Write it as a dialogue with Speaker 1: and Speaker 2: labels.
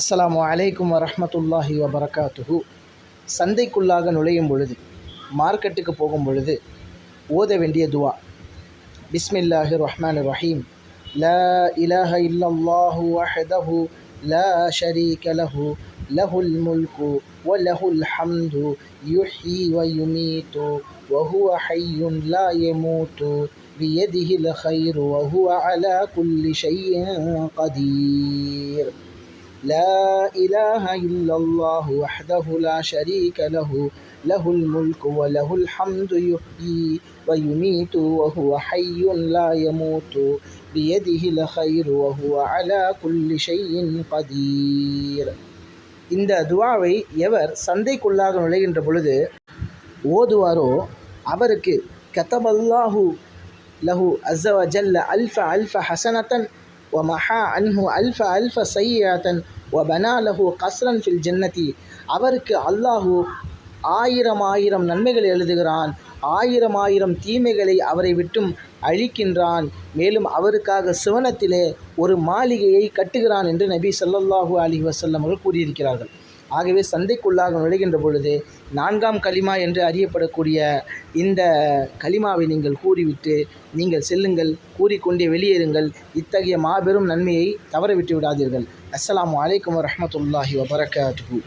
Speaker 1: அஸ்ஸலாமு அலைக்கும் வரஹ்மத்துல்லாஹி வபரகாத்துஹு சந்தைக்குள்ளாக நுழையும் பொழுது மார்க்கெட்டுக்கு போகும் பொழுது ஓத வேண்டிய துவா பிஸ்மில்லாஹி ரஹ்மான் ரஹீம் லா இலாஹ இல்லல்லாஹு வஹதஹு லா ஷரீக லஹு லஹுல் முல்கு வலஹுல் ஹம்து யுஹ்யி வயுமீத்து وهو حي لا يموت بيده الخير وهو على كل شيء قدير لا إله إلا الله وحده لا شريك له له الملك وله الحمد يحيي ويميت وهو حي لا يموت بيده الخير وهو على كل شيء قدير இந்த துவாவை எவர் சந்தைக்குள்ளாக நுழைகின்ற பொழுது ஓதுவாரோ அவருக்கு கதபல்லாஹு லஹு அஸ்ஸவ ஜல்ல அல்ஃப அல்ஃப ஹசனத்தன் ஒமஹா அன்ஹு அல்ஃப அல்ஃப சையாத்தன் ஒ பனாலஹு கஸ்ரன் ஃபில் ஜன்னதி அவருக்கு அல்லாஹு ஆயிரம் ஆயிரம் நன்மைகள் எழுதுகிறான். ஆயிரம் ஆயிரம் தீமைகளை அவரை விட்டும் அழிக்கின்றான். மேலும் அவருக்காக சிவனத்திலே ஒரு மாளிகையை கட்டுகிறான் என்று நபி சொல்லல்லாஹூ அலி வசல்லம் அவர்கள் கூறியிருக்கிறார்கள். ஆகவே சந்தைக்குள்ளாக நுழைகின்ற பொழுது நான்காம் கலிமா என்று அறியப்படக்கூடிய இந்த கலிமாவை நீங்கள் கூறிவிட்டு நீங்கள் செல்லுங்கள் கூறிக்கொண்டே வெளியேறுங்கள். இத்தகைய மாபெரும் நன்மையை தவறவிட்டு விடாதீர்கள். அஸ்லாம் வலைக்கம் வரமத்துல்லாஹி வபரகாத்து